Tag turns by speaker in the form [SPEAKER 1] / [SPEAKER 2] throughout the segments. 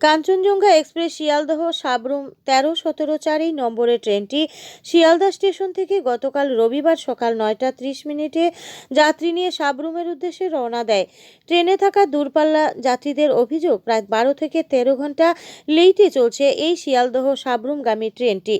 [SPEAKER 1] Kanchenjunga express Sealdah Sabroom তেরো সতেরো চারই নম্বরের ট্রেনটি শিয়ালদহ স্টেশন থেকে গতকাল রবিবার সকাল নয়টা ত্রিশ মিনিটে যাত্রী নিয়ে সাবরুমের উদ্দেশ্যে রওনা দেয়। ট্রেনে থাকা দূরপাল্লা যাত্রীদের অভিযোগ, প্রায় বারো থেকে তেরো ঘণ্টা লেইটে চলছে এই শিয়ালদহ সাবরুমগামী ট্রেনটি।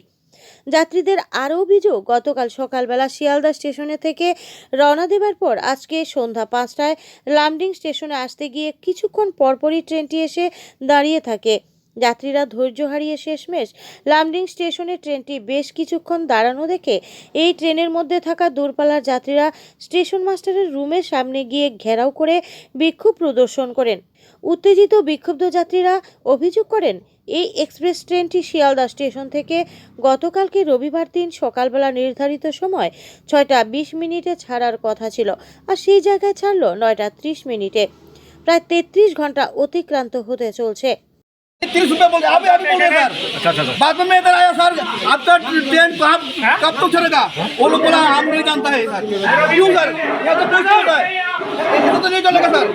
[SPEAKER 1] যাত্রীদের আরও অভিযোগ, গতকাল সকালবেলা শিয়ালদা স্টেশনে থেকে রওনা দেবার পর আজকে সন্ধ্যা পাঁচটায় লামডিং স্টেশনে আসতে গিয়ে কিছুক্ষণ পরপরই ট্রেনটি এসে দাঁড়িয়ে থাকে। যাত্রীরা ধৈর্য হারিয়ে শেষমেশ লামডিং স্টেশনে ট্রেনটি বেশ কিছুক্ষণ দাঁড়ানো দেখে এই ট্রেনের মধ্যে থাকা দূরপাল্লার যাত্রীরা স্টেশন মাস্টারের রুমের সামনে গিয়ে ঘেরাও করে বিক্ষোভ প্রদর্শন করেন। উত্তেজিত বিক্ষুব্ধ যাত্রীরা অভিযোগ করেন, এই এক্সপ্রেস ট্রেনটি শিয়ালদা স্টেশন থেকে গতকালকে রবিবার দিন সকালবেলা নির্ধারিত সময় ছয়টা বিশ মিনিটে ছাড়ার কথা ছিল আর সেই জায়গায় ছাড়লো নয়টা ত্রিশ মিনিটে। প্রায় তেত্রিশ ঘণ্টা অতিক্রান্ত হতে চলছে।
[SPEAKER 2] तीस रुपए बोल रहे अभी बोल रहे सर बाद में इधर आया सर। आपका ट्रेन कहाँ कब तक चलेगा? वो लोग बोला हम नहीं जानता है सर। क्यों सर? ये तो पूछ रहा है ऐसे तो नहीं चलेगा सर।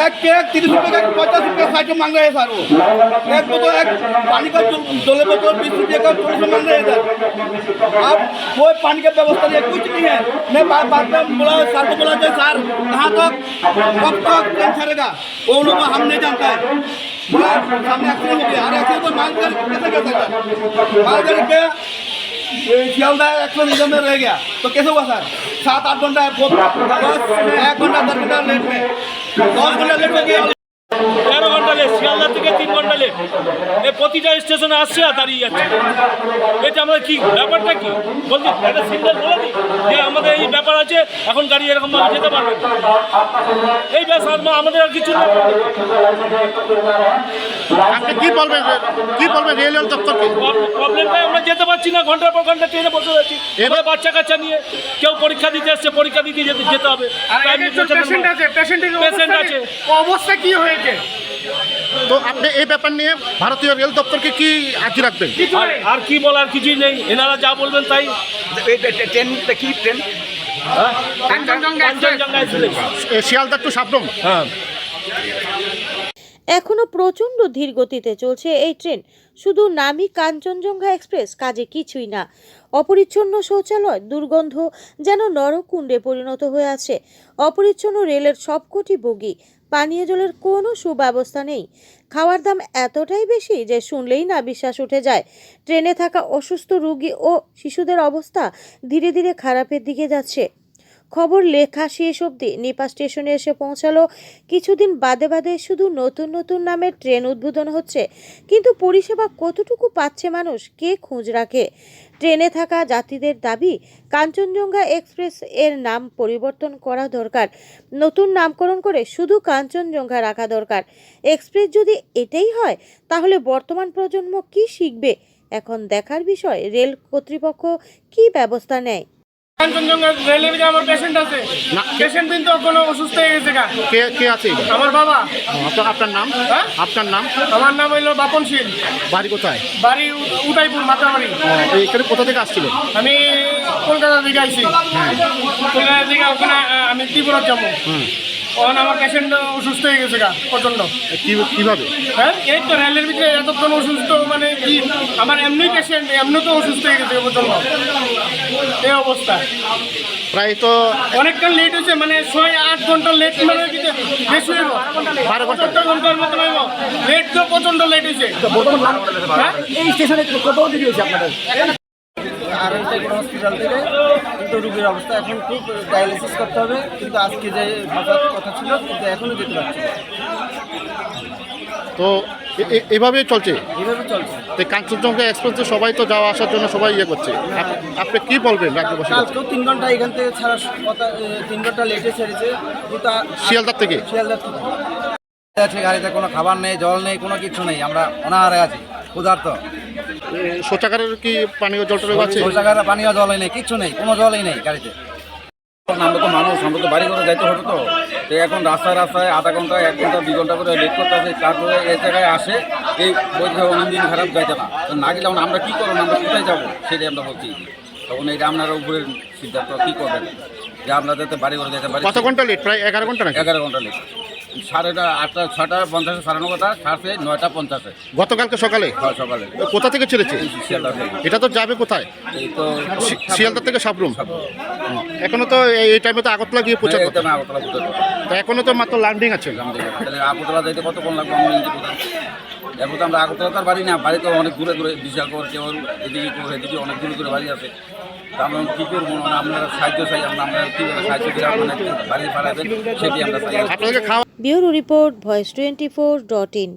[SPEAKER 2] एक केक तीस रुपए का पचास रुपए साइड में मांग रहे हैं सर वो। एक बोतल एक पानी का डोले बोतल बीस रुपये का चौबीस में मांग रहे हैं सर। अब कोई पानी का व्यवस्था नहीं है कुछ नहीं है। मैं बात बात में बोला सर को बोला कि सर कहाँ तक कब तक ट्रेन चलेगा? वो लोग हम नहीं जानता है। बोला सामने एक्सीडेंट हो गया अरे एक्सीडेंट को माल गाड़ी कैसे कर सकता माल गाड़ी पे ये शियालदा एक्सीडेंट निगम में रह गया तो कैसे हुआ सर सात आठ घंटा बहुत दस एक घंटा दस घंटा लेट में दस घंटा लेट हो
[SPEAKER 3] শিয়ালদা থেকে তিন ঘণ্টা লেট এই প্রতিটা স্টেশনে আসছে আর দাঁড়িয়ে যাচ্ছে। এটা আমাদের কি ব্যাপারটা কি? বলছি একটা সিগন্যাল বলে দিই যে আমাদের এই ব্যাপার আছে এখন গাড়ি এরকম ভাবে যেতে পারবে এই ব্যাস আর আমাদের আর কিছু না।
[SPEAKER 4] আপনি কি বলবেন? কি বলবেন রেলওয়ে দপ্তরকে
[SPEAKER 3] প্রবলেমটাই আমরা যেতে পারছি না ঘণ্টার পর ঘণ্টা ট্রেনে বসে আছি এবার বাচ্চা কাচ্চা নিয়ে কেউ পরীক্ষা দিতে আসছে পরীক্ষা দিতে যেতে যেতে হবে।
[SPEAKER 5] পেশেন্ট আছে পেশেন্টের
[SPEAKER 3] Patient আছে।
[SPEAKER 5] অবস্থা কি হয়েছে?
[SPEAKER 4] তো আপনি এই ব্যাপার নিয়ে ভারতীয় রেল দপ্তরকে কি আঁকি রাখবেন?
[SPEAKER 3] আর কি বলার কিছুই নেই। এনারা যা বলবেন তাই। ট্রেন কি
[SPEAKER 4] ট্রেন? হ্যাঁ? টু সাবরম।
[SPEAKER 3] হ্যাঁ।
[SPEAKER 1] এখনও প্রচণ্ড ধীর গতিতে চলছে এই ট্রেন। শুধু নামি কাঞ্চনজঙ্ঘা এক্সপ্রেস কাজে কিছুই না। অপরিচ্ছন্ন শৌচালয় দুর্গন্ধ যেন নরকুণ্ডে পরিণত হয়ে আছে। অপরিচ্ছন্ন রেলের সবকটি বগি পানীয় জলের কোনো সুব্যবস্থা নেই। খাওয়ার দাম এতটাই বেশি যে শুনলেই না বিশ্বাস উঠে যায়। ট্রেনে থাকা অসুস্থ রোগী ও শিশুদের অবস্থা ধীরে ধীরে খারাপের দিকে যাচ্ছে। খবর লেখা শেষ অবধি নিপা স্টেশনে এসে পৌঁছালো। কিছুদিন বাদে বাদে শুধু নতুন নতুন নামের ট্রেন উদ্বোধন হচ্ছে। কিন্তু পরিষেবা কতটুকু পাচ্ছে মানুষ কে খোঁজ রাখে? ট্রেনে থাকা যাত্রীদের দাবি, কাঞ্চনজঙ্ঘা এক্সপ্রেস এর নাম পরিবর্তন করা দরকার। নতুন নামকরণ করে শুধু কাঞ্চনজঙ্ঘা রাখা দরকার। এক্সপ্রেস যদি এটাই হয়, তাহলে বর্তমান প্রজন্ম কি শিখবে? এখন দেখার বিষয়, রেল কর্তৃপক্ষ কি ব্যবস্থা নেয়?
[SPEAKER 5] কাঞ্চনজঙ্ঘা রেলের যে আমার পেশেন্ট আছে।
[SPEAKER 4] না।
[SPEAKER 5] পেশেন্ট কিন্তু কোনো অসুস্থ হয়ে গেছে গা।
[SPEAKER 4] কে কে আছে?
[SPEAKER 5] আমার বাবা।
[SPEAKER 4] আপনার আপনার নাম?
[SPEAKER 5] হ্যাঁ?
[SPEAKER 4] আপনার নাম?
[SPEAKER 5] আমার নাম হইল বাপন শীল।
[SPEAKER 4] বাড়ি কোথায়?
[SPEAKER 5] বাড়ি উ- উদয়পুর মাতাবাড়ি।
[SPEAKER 4] ও, এখানে কোথা থেকে আসছিলেন?
[SPEAKER 5] আমি কলকাতা থেকে আইছি। কলকাতা থেকে ওখানে আহ, আমি ত্রিপুরা যাব ওখানে আমার পেশেন্ট অসুস্থ হয়ে গেছে গা প্রচণ্ড
[SPEAKER 4] কি কীভাবে?
[SPEAKER 5] হ্যাঁ এই তো রেলের ভিতরে এতক্ষণ অসুস্থ মানে কি আমার এমনি পেশেন্ট এমনি তো অসুস্থ হয়ে গেছে প্রচণ্ড এই অবস্থা।
[SPEAKER 4] প্রায় তো
[SPEAKER 5] অনেকটা লেট হয়েছে মানে ছয় আট ঘণ্টা লেট মানে বেশি হইব।
[SPEAKER 4] বারো ঘণ্টা।
[SPEAKER 5] চোদ্দ ঘণ্টার মতো হইব। লেট তো প্রচণ্ড লেট হয়েছে। হ্যাঁ?
[SPEAKER 6] আরএমসি কোনো হসপিটাল থেকে কিন্তু রুগীর অবস্থা এখন খুব ডায়ালিসিস করতে হবে কিন্তু আজকে যে বাঁচার কথা ছিল কিন্তু এখনও যেতে পারছে
[SPEAKER 4] তো এ- এ- চলছে?
[SPEAKER 6] এইভাবে চলছে।
[SPEAKER 4] তো কাঞ্চনজঙ্ঘা এক্সপ্রেসে সবাই তো যাওয়া আসার জন্য সবাই ইয়ে করছে। আপনি কি বলবেন রাজ্যবাসী
[SPEAKER 6] কালকেও তিন ঘণ্টা এখান থেকে কথা তিন ঘণ্টা লেটে ছেড়েছে
[SPEAKER 4] শিয়ালদার থেকে?
[SPEAKER 6] শিয়ালদার থেকে।
[SPEAKER 7] আছে গাড়িতে কোনো খাবার নেই জল নেই কোনো কিছু নেই আমরা অনাহারে আছি ক্ষুধার্ত।
[SPEAKER 4] শৌচাগারের কি পানীয় জল টল আছে?
[SPEAKER 7] শৌচাগারে পানীয় জলই নেই কিচ্ছু নেই কোনো জলই নেই গাড়িতে। আমরা তো মানুষ আমরা তো বাড়ি করে যাইতে হবে তো। তো এখন রাস্তায় রাস্তায় আধা ঘণ্টা এক ঘণ্টা দুই ঘণ্টা করে লেট করতে আসে তারপরে এই জায়গায় আসে এই হবে ইঞ্জিন খারাপ যাইতে না তো না গেলে আমরা কী করব আমরা কোথায় যাব সেটাই আমরা বলছি। তখন এইটা আপনারা উপরের সিদ্ধান্ত কী করবেন? যে আমরা যাতে বাড়ি করে যেতে পারি।
[SPEAKER 4] কত ঘণ্টা লেট প্রায় এগারো ঘণ্টা
[SPEAKER 7] এগারো ঘণ্টা লেট সাড়েটা আটটা ছটা পঞ্চাশে সাড়ে কথা সাড়ে নয়টা পঞ্চাশে।
[SPEAKER 4] গতকালকে সকালে?
[SPEAKER 7] হয় সকালে।
[SPEAKER 4] কোথা থেকে ছেড়েছে?
[SPEAKER 7] শিয়ালদা থেকে।
[SPEAKER 4] এটা তো যাবে কোথায়?
[SPEAKER 7] এই তো
[SPEAKER 4] শি- শিয়ালদা থেকে সাবরুম? এখনও তো এই- টাইমে তো আগরতলা গিয়ে পৌঁছার
[SPEAKER 7] এই তো
[SPEAKER 4] কথা
[SPEAKER 7] না আগরতলা পর্যন্ত।
[SPEAKER 4] এখনও তো মাত্র ল্যান্ডিং আছে।
[SPEAKER 7] তাহলে আগরতলা যাইতে কতক্ষণ লাগবে? আমি নিজে তো আমরা আগরতলা তার বাড়ি না। বাড়ি তো অনেক দূরে দূরে। বিশাল করে কেউ এদিকে কেউ এদিকে অনেক দূরে দূরে বাড়ি আছে। আমরা কী করব? মানে আপনারা সাহায্য চাই। আমরা আমরা কীভাবে সাহায্য করে? আপনারা বাড়ি পাঠাবেন? সেটি আমরা চাই।
[SPEAKER 4] আপনাদেরকে খাওয়া
[SPEAKER 1] bureau report voice twenty four dot in.